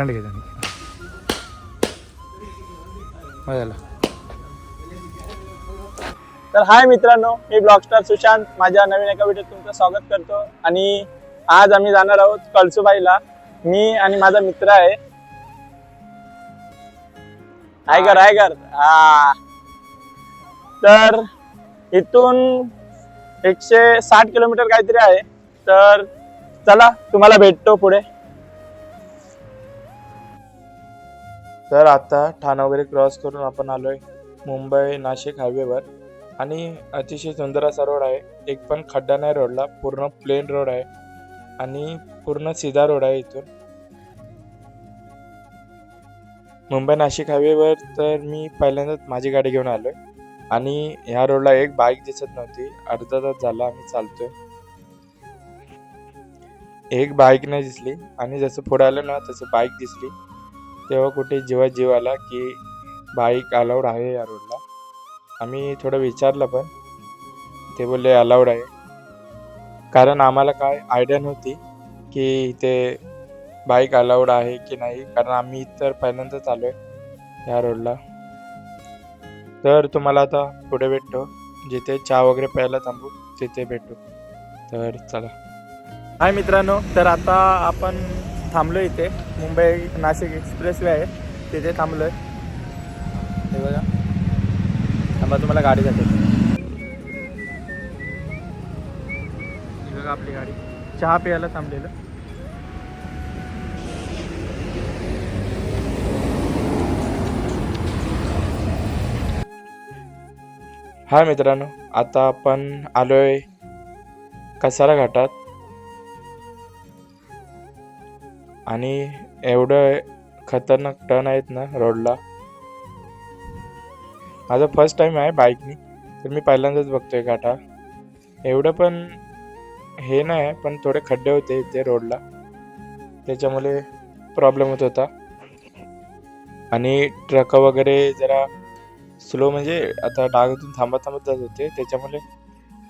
थंड घे तर हाय मित्रांनो मी ब्लॉगस्टार सुशांत. माझ्या नवीन एका व्हिडिओत तुमचं स्वागत करतो. आणि आज आम्ही जाणार आहोत कळसुबाईला. मी आणि माझा मित्र आहे. आयगर आयगर हा. तर इथून एकशे साठ किलोमीटर काहीतरी आहे. तर चला तुम्हाला भेटतो पुढे. तर आता ठाणा वगैरे क्रॉस करून आपण आलोय मुंबई नाशिक हायवेवर. आणि अतिशय सुंदर असा रोड आहे. एक पण खड्डा नाही रोडला पूर्ण प्लेन रोड आहे. आणि पूर्ण सीधा रोड आहे इथून. मुंबई नाशिक हायवेवर तर मी पहिल्यांदाच माझी गाडी घेऊन आलोय. आणि ह्या रोडला एक बाईक दिसत नव्हती. अर्धा तास झाला आम्ही चालतोय. एक बाईक नाही दिसली. आणि जसं पुढे आलं ना तसं बाईक दिसली. तेव्हा कुठे जेव्हा जीव आला की बाईक अलाउड आहे या रोडला आम्ही थोडं विचारलं पण ते बोलले अलाउड आहे. कारण आम्हाला काय आयडिया नव्हती की इथे बाईक अलाउड आहे की नाही कारण आम्ही तर पहिल्यांदाच आलो आहे या रोडला तर तुम्हाला आता पुढे भेटतो. जिथे चहा वगैरे प्यायला थांबू तिथे भेटू. तर चला. हाय मित्रांनो तर आता आपण थांबलो इथे. मुंबई नाशिक एक्सप्रेस वे आहे. तिथे थांबलो आहे हे बघा. थांबा तुम्हाला गाडी जाते ही बघा आपली गाडी. चहा प्यायला थांबलेलं. हा मित्रांनो आता आपण आलो आहे कसारा घाटात. आणि एवढं खतरनाक टर्न आहेत ना रोडला माझा फर्स्ट टाइम आहे बाईकनी तर मी पहिल्यांदाच बघतोय घाटा. एवढं पण हे नाही आहे पण थोडे खड्डे होते इथे रोडला त्याच्यामुळे प्रॉब्लेम होत होता. आणि ट्रक वगैरे जरा स्लो म्हणजे आता डागातून थांबत थांबत जात होते त्याच्यामुळे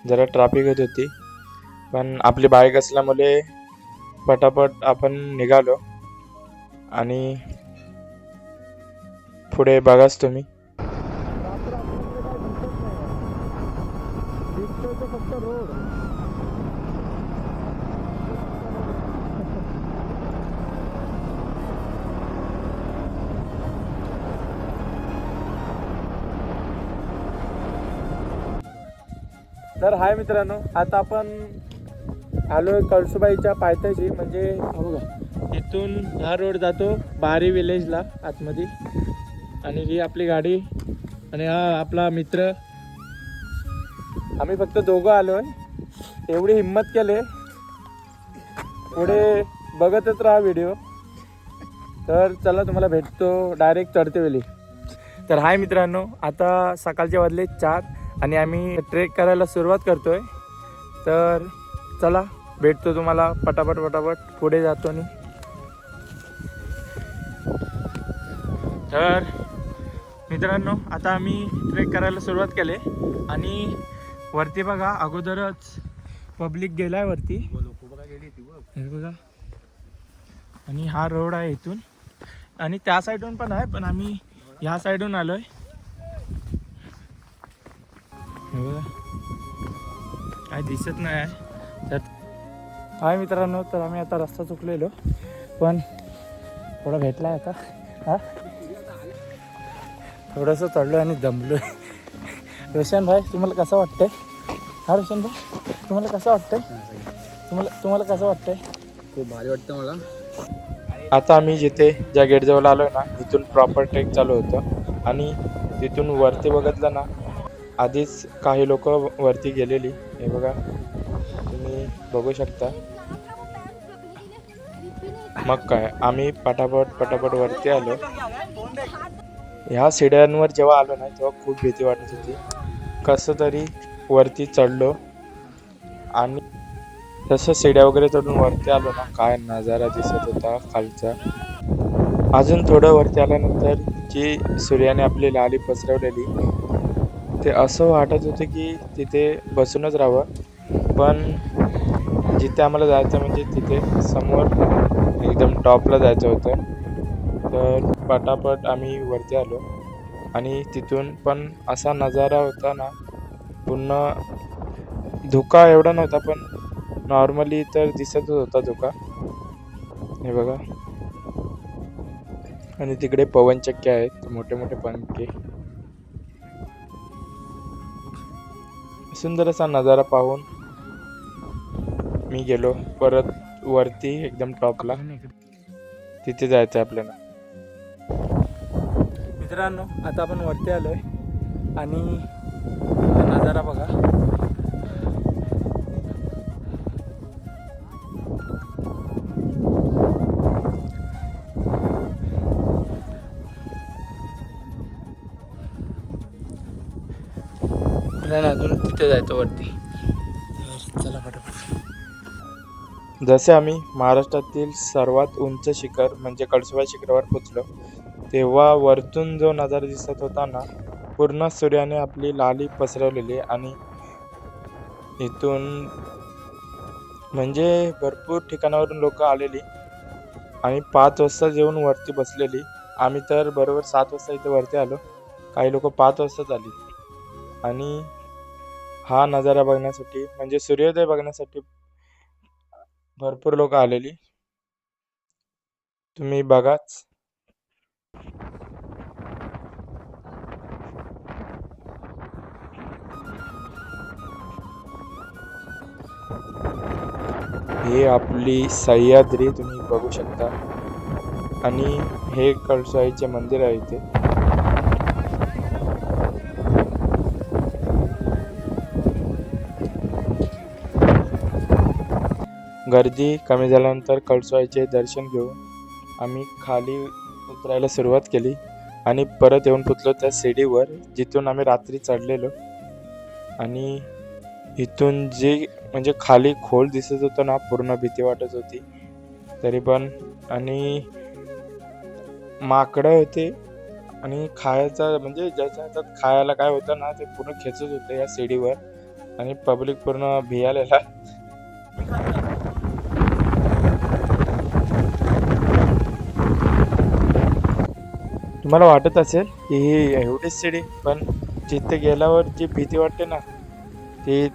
जरा ट्रॅफिक होत होती. पण आपली बाईक असल्यामुळे पटापट आपण निघालो. आणि पुढे बघाच तुम्ही. तर हाय मित्रांनो आता आपण आलोय कळसुबाईच्या पायथ्याशी म्हणजे बघा. इथून हा रोड जातो बारी विलेजला आतमध्ये. आणि ही आपली गाडी आणि हा आपला मित्र. आम्ही फक्त दोघं आलोय. एवढी हिंमत केले. पुढे बघतच राहा व्हिडिओ. तर चला तुम्हाला भेटतो डायरेक्ट चढते वेळी तर हाय मित्रांनो आता सकाळचे वाजले चार आणि आम्ही ट्रेक करायला सुरुवात करतोय. तर चला भेटतो तुम्हाला पटापट पटापट. पुढे जातो आणि तर मित्रांनो आता आम्ही ट्रेक करायला सुरुवात केले. आणि वरती बघा अगोदरच पब्लिक गेलाय वरती. बघा. आणि हा रोड आहे इथून. आणि त्या साईडून पण आहे पण आम्ही ह्या साईडून आलोय. बघा. काय दिसत नाही आहे. तर हाय मित्रांनो तर आम्ही आता रस्ता चुकलेलो पण थोडा भेटला आहे आता. हा? थोडंसं चढलो आणि दमलो रोशन भाई तुम्हाला कसं वाटतंय? हा रोशन भाई? तुम्हाला कसं वाटतंय? तुम्हाला तुम्हाला कसं वाटतंय? खूप भारी वाटतं मला. आता आम्ही जिथे ज्या गेटजवळ आलो ना तिथून प्रॉपर ट्रेक चालू होतं. आणि तिथून वरती बघितलं ना आधीच काही लोक वरती गेलेली. हे बघा. बघू शकता. मग काय आम्ही पटापट पटापट वरती आलो. ह्या सिड्यांवर जेव्हा आलो ना तेव्हा खूप भीती वाटत होती. कसं तरी वरती चढलो. आणि तसं शिड्या वगैरे चढून वरती आलो ना काय नजारा दिसत होता खालचा. अजून थोडं वरती आल्यानंतर जी सूर्याने आपली लाली पसरवलेली ते असं वाटत होतं की तिथे बसूनच राहावं. पण जिथे आम्हाला जायचं म्हणजे तिथे समोर एकदम टॉपला जायचं होतं. तर पटापट आम्ही वरती आलो. आणि तिथून पण असा नजारा होता ना पूर्ण धुका एवढा नव्हता पण नॉर्मली तर दिसतच होता धुका. हे बघा. आणि तिकडे पवनचक्के आहेत मोठे मोठे पंखे सुंदर असा नजारा पाहून मी गेलो परत वरती एकदम टॉपला. तिथे जायचं आपल्याला. मित्रांनो आता आपण वरती आलोय. आणि नजारा बघा. अजून तिथे जायचं वरती. जसे आम्ही महाराष्ट्रातील सर्वात उंच शिखर म्हणजे कळसुबाई शिखरावर पोचलो तेव्हा वरतून जो नजारा दिसत होता ना पूर्ण सूर्याने आपली लाली पसरवलेली आणि इथून म्हणजे भरपूर ठिकाणावरून लोक आलेली आणि पाच वाजता जेवून वरती बसलेली. आम्ही तर बरोबर सात वाजता इथे वरती आलो. काही लोक पाच वाजताच आली. आणि हा नजारा बघण्यासाठी म्हणजे सूर्योदय बघण्यासाठी भरपूर लोक आलेली. तुम्ही बघाच. हे आपली सह्याद्री तुम्ही बघू शकता. आणि हे कळसाईचे मंदिर आहे इथे. गर्दी कमी झाल्यानंतर कळसुबाईचे दर्शन घेऊन आम्ही खाली उतरायला सुरुवात केली आणि परत येऊन पुतलो त्या शिडीवर जिथून आम्ही रात्री चढलेलो. आणि इथून जे म्हणजे खाली खोल दिसत होतं ना पूर्ण भीती वाटत होती. तरी पण आणि माकडं होते आणि खायचं म्हणजे ज्याच्या हातात खायला काय होतं ना ते पूर्ण खेचत होते या शिडीवर आणि पब्लिक पूर्ण भियालेला. तुम्हाला वाटत असेल की ही एवढीच शिडी पण जिथे गेल्यावर जी भीती वाटते ना ती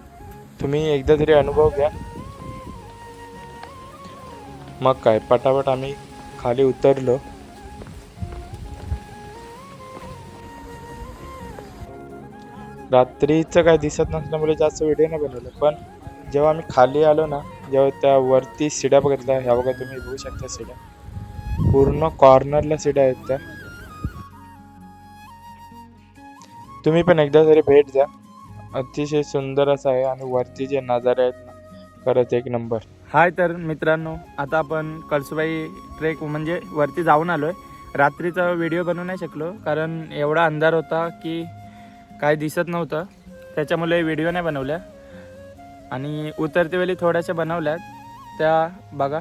तुम्ही एकदा तरी अनुभव घ्या. मग काय पटापट आम्ही खाली उतरलो. रात्रीचं काय दिसत नसल्यामुळे जास्त व्हिडिओ नाही बनवलं पण जेव्हा आम्ही खाली आलो ना जेव्हा त्या वरती शिड्या बघितल्या ह्या बघा तुम्ही बघू शकता शिड्या पूर्ण कॉर्नरला शिड्या आहेत त्या. तुम्ही पण एकदा तरी भेट द्या. अतिशय सुंदर असं आहे आणि वरती जे नजारे आहेत ना खरंच एक नंबर. हाय तर मित्रांनो आता आपण कळसुबाई ट्रेक म्हणजे वरती जाऊन आलो आहे रात्रीचा व्हिडिओ बनवू नाही शकलो कारण एवढा अंधार होता की काय दिसत नव्हतं. त्याच्यामुळे व्हिडिओ नाही बनवल्या. आणि उतरते वेळी थोड्याशा बनवल्यात. त्या बघा.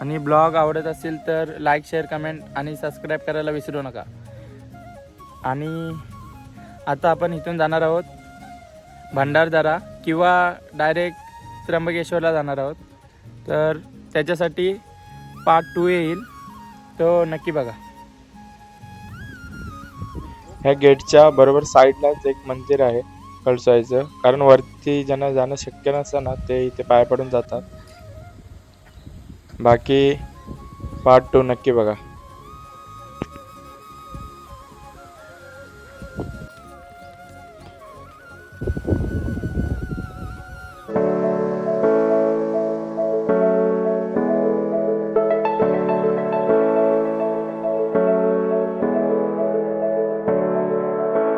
आणि ब्लॉग आवडत असेल तर लाईक शेअर कमेंट आणि सबस्क्राईब करायला विसरू नका. आणि आता आपण इथून जाणार आहोत भंडारदारा किंवा डायरेक्ट त्र्यंबकेश्वरला जाणार आहोत. तर त्याच्यासाठी पार्ट टू येईल. तो नक्की बघा. ह्या गेटच्या बरोबर साईडलाच एक मंदिर आहे कळसायचं कारण वरती ज्यांना जाणं शक्य नसतं ना ते इथे पाय पडून जातात. बाकी पार्ट टू नक्की बघा.